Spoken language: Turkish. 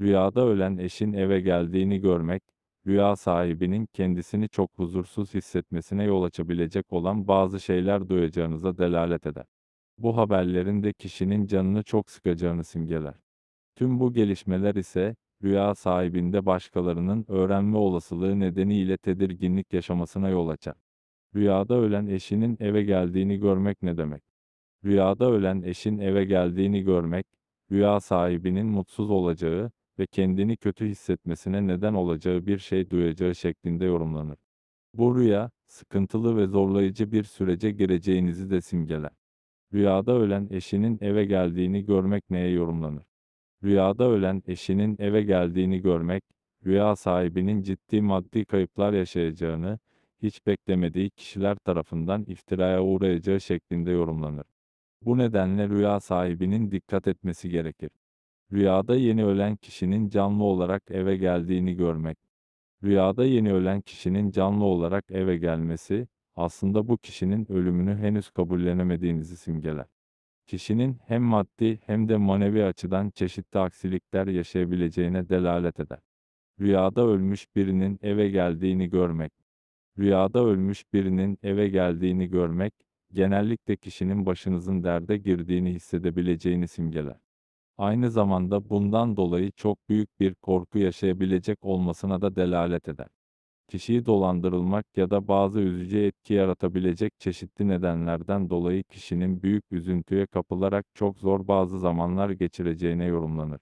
Rüyada ölen eşin eve geldiğini görmek, rüya sahibinin kendisini çok huzursuz hissetmesine yol açabilecek olan bazı şeyler duyacağınıza delalet eder. Bu haberlerin de kişinin canını çok sıkacağını simgeler. Tüm bu gelişmeler ise, rüya sahibinde başkalarının öğrenme olasılığı nedeniyle tedirginlik yaşamasına yol açar. Rüyada ölen eşinin eve geldiğini görmek ne demek? Rüyada ölen eşin eve geldiğini görmek, rüya sahibinin mutsuz olacağı ve kendini kötü hissetmesine neden olacağı bir şey duyacağı şeklinde yorumlanır. Bu rüya, sıkıntılı ve zorlayıcı bir sürece gireceğinizi de simgeler. Rüyada ölen eşinin eve geldiğini görmek neye yorumlanır? Rüyada ölen eşinin eve geldiğini görmek, rüya sahibinin ciddi maddi kayıplar yaşayacağını, hiç beklemediği kişiler tarafından iftiraya uğrayacağı şeklinde yorumlanır. Bu nedenle rüya sahibinin dikkat etmesi gerekir. Rüyada yeni ölen kişinin canlı olarak eve geldiğini görmek. Rüyada yeni ölen kişinin canlı olarak eve gelmesi, aslında bu kişinin ölümünü henüz kabullenemediğinizi simgeler. Kişinin hem maddi hem de manevi açıdan çeşitli aksilikler yaşayabileceğine delalet eder. Rüyada ölmüş birinin eve geldiğini görmek. Rüyada ölmüş birinin eve geldiğini görmek, genellikle kişinin başınızın derde girdiğini hissedebileceğini simgeler. Aynı zamanda bundan dolayı çok büyük bir korku yaşayabilecek olmasına da delalet eder. Kişiyi dolandırılmak ya da bazı üzücü etki yaratabilecek çeşitli nedenlerden dolayı kişinin büyük üzüntüye kapılarak çok zor bazı zamanlar geçireceğine yorumlanır.